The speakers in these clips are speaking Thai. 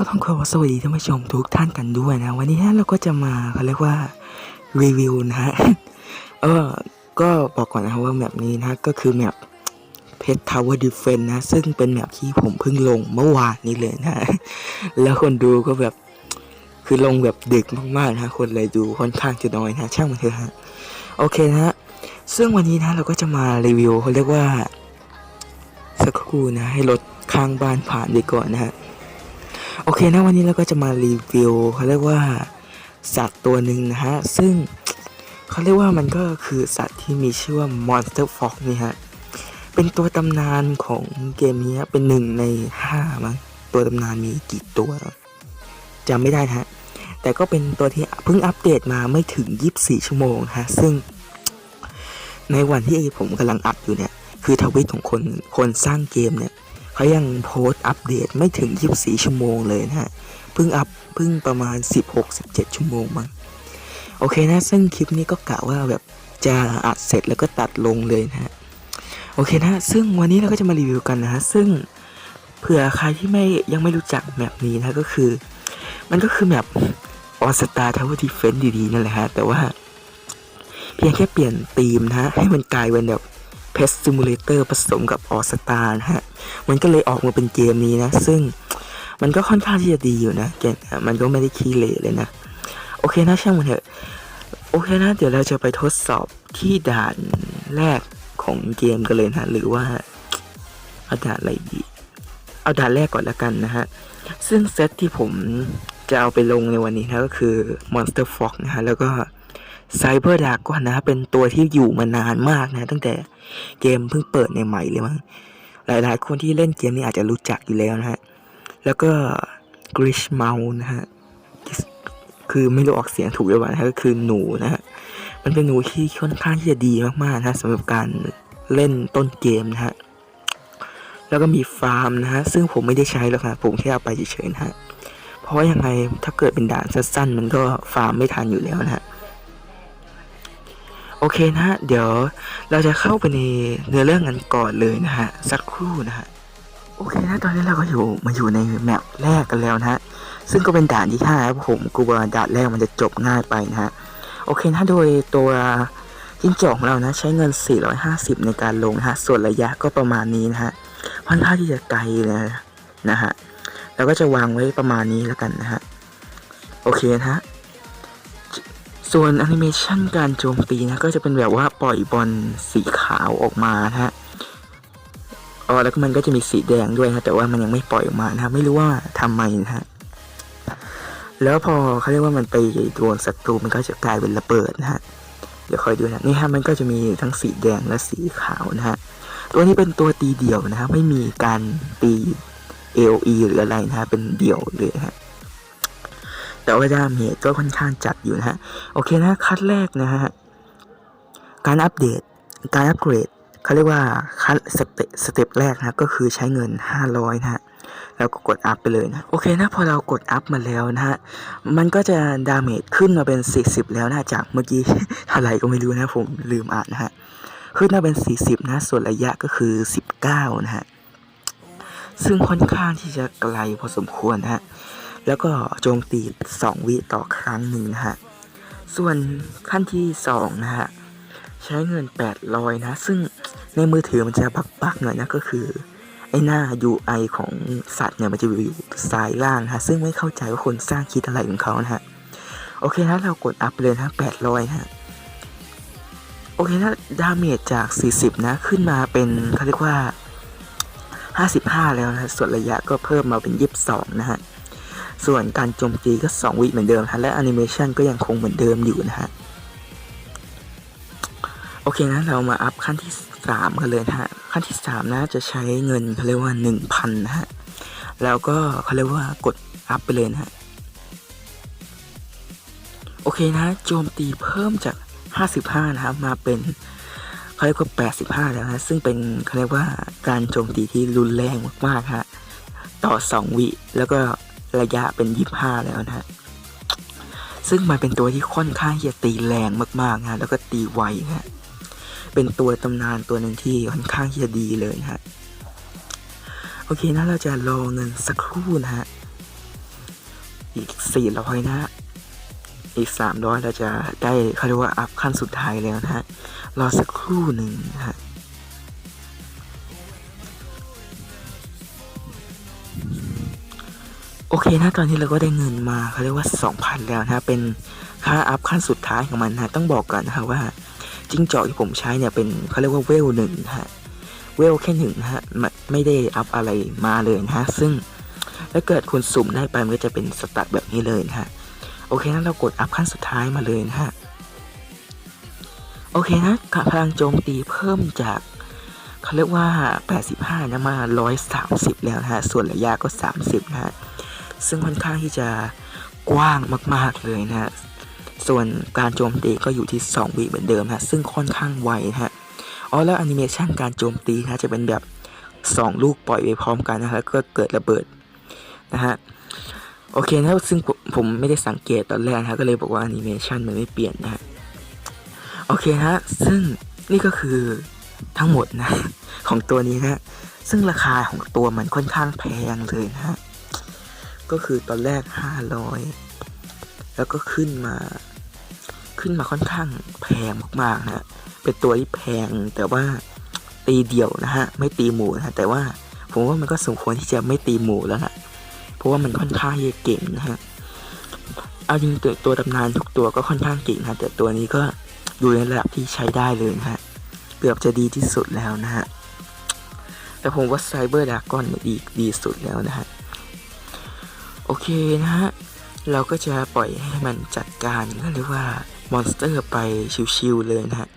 ก็ต้องขอสวัสดีท่านผู้ชมทุกท่านกันด้วยนะ วันนี้เราก็จะมาเขาเรียกว่ารีวิวนะฮะเออก็บอกก่อนนะครับว่าแมปนี้นะก็คือแมปเพชรทาวเวอร์ดิเฟนนะ ซึ่งเป็นแมปที่ผมเพิ่งลงเมื่อวานนี้เลยนะ แล้วคนดูก็แบบคือลงแบบดึกมากๆนะคนเลยดูค่อนข้างจะน้อยนะช่างมันเถอะฮะโอเคนะฮะซึ่งวันนี้นะเราก็จะมารีวิวเขาเรียกว่าสักครู่นะให้รถข้างบ้านผ่านไปก่อนนะฮะ โอเคนะวันนี้เราก็จะมารีวิวเขาเรียกว่าสัตว์ตัวหนึ่งนะฮะ ซึ่งเขาเรียกว่ามันก็คือสัตว์ที่มีชื่อว่า Monster Fox นี่ฮะ เป็นตัวตำนานของเกมนี้เป็นหนึ่งในห้ามั้งตัวตำนานมีกี่ตัวจำไม่ได้ฮะ แต่ก็เป็นตัวที่เพิ่งอัปเดตมาไม่ถึง 24 ชั่วโมงฮะ ซึ่ง ในวันที่ผมกำลังอัดอยู่เนี่ย คือทวิตของคนคนสร้างเกมเนี่ย เขายังโพสต์อัปเดตไม่ถึง 24 ชั่วโมงเลยนะฮะ เพิ่งอัพเพิ่งประมาณ 16-17 ชั่วโมงมั้ง โอเคนะ ซึ่งคลิปนี้ก็กะว่าแบบจะอัดเสร็จแล้วก็ตัดลงเลยนะฮะ โอเคนะ ซึ่งวันนี้เราก็จะมารีวิวกันนะฮะ ซึ่งเผื่อใครที่ไม่ยังไม่รู้จักแมปนี้นะก็คือ มันก็คือแมปออสตาทาวเวอร์ดีเฟนดีๆนั่นแหละฮะ แต่ว่าเพียงแค่เปลี่ยนธีมนะฮะ ให้มันกลายเป็นแบบ เพสซิมูเลเตอร์ผสมกับออสตานะฮะ มันก็เลยออกมาเป็นเกมนี้นะ ซึ่งมันก็ค่อนข้างที่จะดีอยู่นะเกมมันก็ไม่ได้ขี้เหร่เลยนะ โอเคนะช่างมันเถอะ โอเคนะ เดี๋ยวเราจะไปทดสอบที่ด่านแรกของเกมกันเลยนะ หรือว่าเอาด่านอะไรดีเอาด่านแรกก่อนละกันนะฮะ ซึ่งเซตที่ผมจะเอาไปลงในวันนี้นะก็คือ Monster Fox นะฮะ แล้วก็ Cyber Dragon นะฮะเป็นตัวที่อยู่มานานมากนะ ตั้งแต่เกมเพิ่งเปิดในใหม่เลยมั้งหลายๆคนที่เล่นเกมนี้อาจจะรู้จักอยู่แล้วนะฮะ แล้วก็ Grish m o u นะฮะ คือไม่รู้ออกเสียงถูกหรือเปล่านะฮะก็คือหนูนะฮะ มันเป็นหนูที่ค่อนข้างที่จะดีมากๆนะสำหรับการเล่นต้นเกมนะฮะ แล้วก็มีฟาร์มนะฮะ ซึ่งผมไม่ได้ใช้หรอกนะผมแค่เอาไปเฉยๆนะฮะ เพราะว่ายังไงถ้าเกิดเป็นด่านสั้นๆ มันก็ฟาร์มไม่ทันอยู่แล้วนะฮะ โอเคนะฮะ เดี๋ยวเราจะเข้าไปในเนื้อเรื่องกันก่อนเลยนะฮะ สักครู่นะฮะ โอเคนะ ตอนนี้เราก็อยู่มาอยู่ในแมปแรกกันแล้วนะฮะ ซึ่งก็เป็นด่านที่ห้าครับผมกลัวด่านแรกมันจะจบง่ายไปนะฮะ โอเคนะโดยตัวจิ้งจอกของเรานะ ใช้เงิน 450 ในการลงนะฮะ ส่วนระยะก็ประมาณนี้นะฮะค่อนข้างที่จะไกลนะนะฮะ เราก็จะวางไว้ประมาณนี้แล้วกันนะฮะ โอเคนะฮะ ส่วนแอนิเมชันการโจมตีนะก็จะเป็นแบบว่าปล่อยบอลสีขาวออกมานะฮะอ๋อแล้วมันก็จะมีสีแดงด้วยนะแต่ว่ามันยังไม่ปล่อยออกมานะไม่รู้ว่าทำไมนะฮะแล้วพอเขาเรียกว่ามันไปโดนศัตรูมันก็จะกลายเป็นระเบิดนะฮะเดี๋ยวคอยดูนะนี่ฮะมันก็จะมีทั้งสีแดงและสีขาวนะฮะตัวนี้เป็นตัวตีเดี่ยวนะฮะไม่มีการตี AOE หรืออะไรนะฮะเป็นเดี่ยวเลยะฮะ แต่ว่าดาเมจก็ค่อนข้างจัดอยู่นะฮะ โอเคนะคัดแรกนะฮะ การอัปเดต การอัปเกรดเขาเรียกว่าคัดสเตสเต็ปแรกนะก็คือใช้เงิน 500 นะฮะแล้วก็กดอัพไปเลยนะโอเคนะพอเรากดอัพมาแล้วนะฮะมันก็จะดาเมจขึ้นมาเป็น 40 แล้วนะจากเมื่อกี้เท่าไหร่ก็ไม่รู้นะผมลืมอ่านนะฮะขึ้นมาเป็น 40 นะ ส่วนระยะก็คือ 19 นะฮะซึ่งค่อนข้างที่จะไกลพอสมควรนะฮะ แล้วก็โจมตี 2 วิต่อครั้งหนึ่งนะฮะ ส่วนขั้นที่ 2 นะฮะ ใช้เงิน 800 นะ ซึ่งในมือถือมันจะบักๆหน่อยนะก็คือ ไอ้หน้า UI ของสัตว์เนี่ยมันจะอยู่ซ้ายล่างนะฮะซึ่งไม่เข้าใจว่าคนสร้างคิดอะไรของเขานะฮะ โอเคนะเรากดอัพเลยนะ800นะฮะโอเคนะดาเมจจาก 40 นะ ขึ้นมาเป็นเขาเรียกว่า 55 แล้วนะ ส่วนระยะก็เพิ่มมาเป็น 22 นะฮะ ส่วนการโจมตีก็ 2 วิเหมือนเดิมนะและแอนิเมชันก็ยังคงเหมือนเดิมอยู่นะฮะ โอเคนะเรามาอัพขั้นที่ 3 กันเลยนะฮะ ขั้นที่ 3 นะจะใช้เงินเขาเรียกว่า 1,000 นะฮะ แล้วก็เขาเรียกว่ากดอัพไปเลยนะฮะ โอเคนะโจมตีเพิ่มจาก 55 นะครับมาเป็นเขาเรียกว่า85 แล้วนะซึ่งเป็นเขาเรียกว่าการโจมตีที่รุนแรงมากๆฮะต่อ 2 วิแล้วก็ ระยะเป็น25แล้วนะฮะซึ่งมันเป็นตัวที่ค่อนข้างจะตีแรงมากๆนะแล้วก็ตีไวนะฮะเป็นตัวตำนานตัวหนึ่งที่ค่อนข้างที่จะดีเลยนะฮะโอเคนะเราจะรอเงินสักครู่นะฮะอีกสี่ร้อยนะฮะอีกสามร้อยเราจะได้เขาเรียกว่าอัพขั้นสุดท้ายแล้วนะฮะรอสักครู่หนึ่งนะฮะ โอเคนะตอนนี้เราก็ได้เงินมาเขาเรียกว่า 2,000 แล้วนะเป็นค่าอัพขั้นสุดท้ายของมันนะต้องบอกก่อนนะครับว่าจิ้งจอกที่ผมใช้เนี่ยเป็นเขาเรียกว่าเวลหนึ่งฮะเวลแค่หนึ่งฮะไม่ได้อัพอะไรมาเลยนะซึ่งถ้าเกิดคุณสุ่มได้ไปมันก็จะเป็นสตัดแบบนี้เลยนะฮะโอเคนะเรากดอัพขั้นสุดท้ายมาเลยนะฮะโอเคนะพลังโจมตีเพิ่มจากเขาเรียกว่า 85นะมา 130 แล้วนะฮะส่วนระยะก็ 30นะฮะ ซึ่งค่อนข้างที่จะกว้างมาก ๆ เลยนะฮะ ส่วนการโจมตีก็อยู่ที่ 2 วิเหมือนเดิมฮะ ซึ่งค่อนข้างไวฮะ อ๋อแล้วแอนิเมชันการโจมตีนะจะเป็นแบบ 2 ลูกปล่อยไปพร้อมกันนะฮะก็เกิดระเบิดนะฮะ โอเคนะซึ่งผมไม่ได้สังเกตตอนแรกนะฮะก็เลยบอกว่าแอนิเมชันมันไม่เปลี่ยนนะฮะ โอเคฮะ ซึ่งนี่ก็คือทั้งหมดนะของตัวนี้นะซึ่งราคาของตัวมันค่อนข้างแพงเลยนะฮะ ก็คือตอนแรก 500 แล้วก็ขึ้นมา ขึ้นมาค่อนข้างแพงมากๆนะเป็นตัวที่แพงแต่ว่าตีเดี่ยวนะฮะ ไม่ตีหมู่นะะแต่ว่าผมว่ามันก็สมควรที่จะไม่ตีหมู่แล้วนะเพราะว่ามันค่อนข้างจะเก่งนะฮะเอาจริงตัวตัวตำนานทุกตัวก็ค่อนข้างเก่งนะแต่ตัวนี้ก็อยู่ในระดับที่ใช้ได้เลยนะฮะเกือบจะดีที่สุดแล้วนะฮะแต่ผมว่าไซเบอร์ดากอนดีดีสุดแล้วนะฮะ โอเคนะฮะ เราก็จะปล่อยให้มันจัดการก็เรียกว่ามอนสเตอร์ไปชิวๆเลยนะฮะ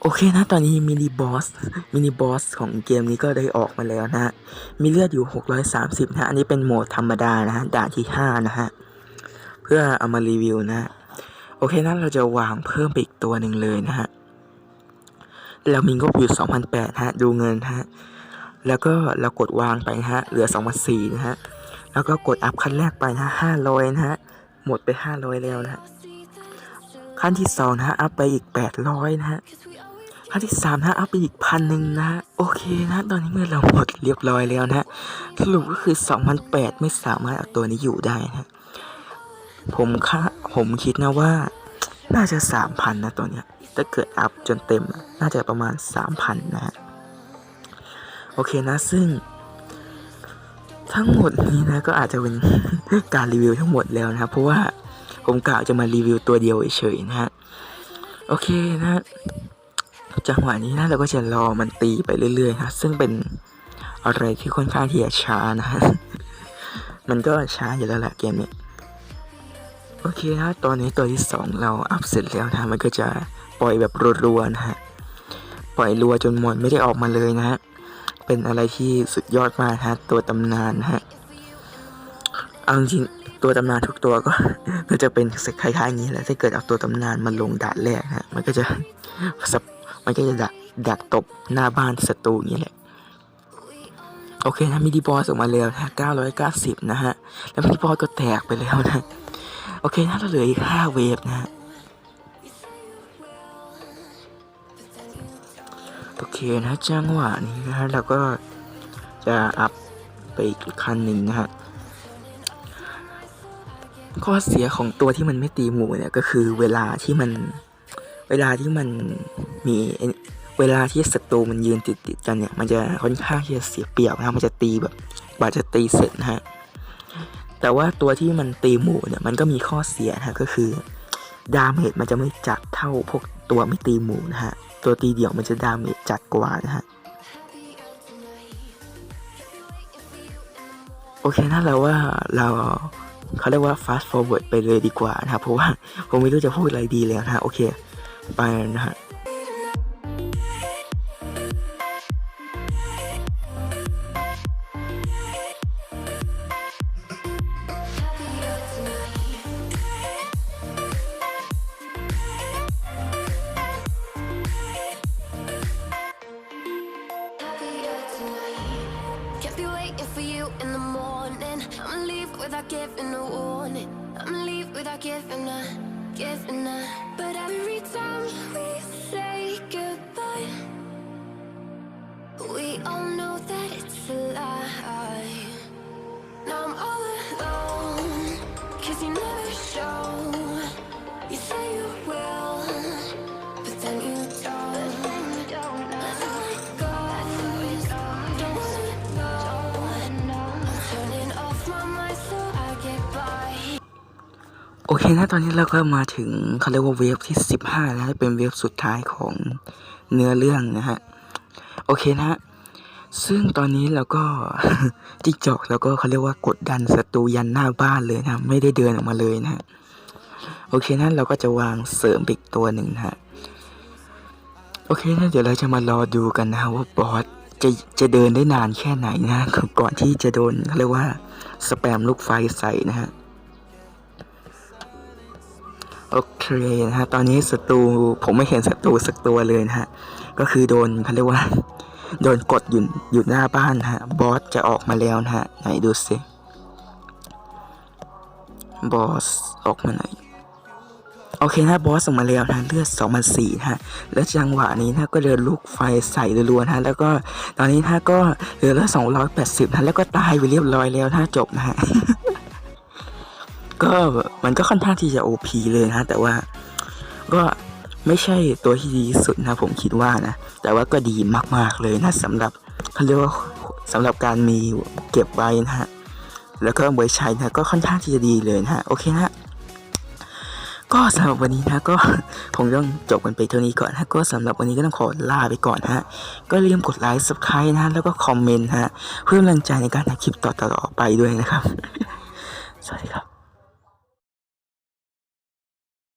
โอเคนะ ตอนนี้มินิบอส มินิบอสของเกมนี้ก็ได้ออกมาแล้วนะฮะ มีเลือดอยู่ 630 นะฮะ อันนี้เป็นโหมดธรรมดานะฮะ ด่านที่ 5 นะฮะ เพื่อเอามารีวิวนะฮะโอเคนะเราจะวางเพิ่มไปอีกตัวหนึ่งเลยนะฮะ เรามีงบอยู่2,008ฮะ ดูเงินฮะ แล้วก็เรากดวางไปฮะ เหลือ2,004นะฮะ แล้วก็กดอัพขั้นแรกไปนะฮะ500นะฮะ หมดไป 500 แล้วนะฮะ ขั้นที่2นะฮะ อัพไปอีก 800นะฮะ ขั้นที่3นะฮะ อัพไปอีกพันหนึ่งนะฮะ โอเคนะ ตอนนี้เมื่อเราหมดเรียบร้อยแล้วนะฮะ สรุปก็คือ2,008ไม่สามารถเอาตัวนี้อยู่ได้นะ ผมค่าผมคิดนะว่า น่าจะ3,000นะตัวเนี้ยถ้าเกิดอัพจนเต็มน่าจะประมาณ3,000นะฮะโอเคนะซึ่ง ทั้งหมดนี้นะก็อาจจะเป็นการรีวิวทั้งหมดแล้วนะครับเพราะว่าผมกะจะมารีวิวตัวเดียวเฉยๆนะฮะโอเคนะจังหวะนี้นะเราก็จะรอมันตีไปเรื่อยๆนะซึ่งเป็นอะไรที่ค่อนข้างที่จะช้านะฮะมันก็ช้าอยู่แล้วแหละเกมนี้ โอเคนะตอนนี้ตัวที่สองเราอัพเสร็จแล้วนะมันก็จะปล่อยแบบรัวๆนะฮะปล่อยรัวจนหมดไม่ได้ออกมาเลยนะฮะเป็นอะไรที่สุดยอดมากนะฮะตัวตำนานนะฮะเอาจริงตัวตำนานทุกตัวก็ก็จะเป็นคล้ายๆอย่างนี้แหละถ้าเกิดเอาตัวตำนานมาลงด่านแรกนะฮะมันก็จะมันก็จะดักดักตบหน้าบ้านศัตรูอย่างนี้แหละโอเคนะมิดิบอสออกมาแล้วนะ990 นะฮะ แล้วมิดิบอสก็แตกไปแล้วนะ โอเคนะเราเหลืออีก5เวฟนะฮะโอเคนะจังหวะนี้นะฮะเราก็จะอัพไปอีกขั้นหนึ่งนะฮะข้อเสียของตัวที่มันไม่ตีหมูเนี่ยก็คือเวลาที่มันเวลาที่มันมีเวลาที่ศัตรูมันยืนติดติดๆกันเนี่ย มันจะค่อนข้างที่จะเสียเปรียบนะมันจะตีแบบกว่าจะตีเสร็จนะฮะ แต่ว่าตัวที่มันตีหมู่เนี่ยมันก็มีข้อเสียนะฮะก็คือดาเมจมันจะไม่จัดเท่าพวกตัวไม่ตีหมู่นะฮะตัวตีเดี่ยวมันจะดาเมจจัดกว่านะฮะโอเคนะเราว่าเราเขาเรียกว่า fast forward ไปเลยดีกว่านะครับเพราะว่าผมไม่รู้จะพูดอะไรดีแล้วนะฮะโอเค ไปนะฮะ without giving a warning. I'ma leave without giving a, giving a. But every time we เคนะตอนนี้เราก็มาถึงเขาเรียกว่าเวฟที่สิบห้าแล้วเป็นเวฟสุดท้ายของเนื้อเรื่องนะฮะ โอเคนะฮะซึ่งตอนนี้เราก็จิกจอกแล้วก็เขาเรียกว่ากดดันศัตรูยันหน้าบ้านเลยนะ ไม่ได้เดินออกมาเลยนะฮะโอเคนะเราก็จะวางเสริมอีกตัวหนึ่งนะฮะ โอเคนะเดี๋ยวเราจะมารอดูกันนะฮะว่าบอสจะจะเดินได้นานแค่ไหนนะก่อนที่จะโดนเขาเรียกว่าสแปมลูกไฟใส่นะฮะ โอเคนะฮะตอนนี้ศัตรูผมไม่เห็นศัตรูสักตัวเลยนะฮะก็คือโดนเขาเรียกว่า โดนกดอยู่อยู่หน้าบ้านนะฮะบอสจะออกมาแล้วนะฮะไหนดูสิบอสออกมาไหนโอเคนะบอสออกมาแล้วนะเลือด2004นะฮะแล้วจังหวะนี้นะก็เดินลูกไฟใส่รัวๆนะฮะแล้วก็ตอนนี้นะก็เหลือละ280นะแล้วก็ตายไปเรียบร้อยแล้วนะจบนะฮะ ก็มันก็ค่อนข้างที่จะ OP เลยนะแต่ว่าก็ไม่ใช่ตัวที่ดีสุดนะผมคิดว่านะ แต่ว่าก็ดีมากๆเลยนะสำหรับเขาเรียกว่าสำหรับการมีเก็บไว้นะฮะแล้วก็ไว้ใช้นะก็ค่อนข้างที่จะดีเลยนะฮะโอเคนะก็สำหรับวันนี้นะก็ผมต้องจบกันไปเท่านี้ก่อนนะก็สำหรับวันนี้ก็ต้องขอลาไปก่อนฮะก็ลืมกดไลค์ subscribe นะแล้วก็คอมเมนต์นะฮะเพื่อกำลังใจในการทำคลิปต่อๆไปด้วยนะครับ สวัสดีครับ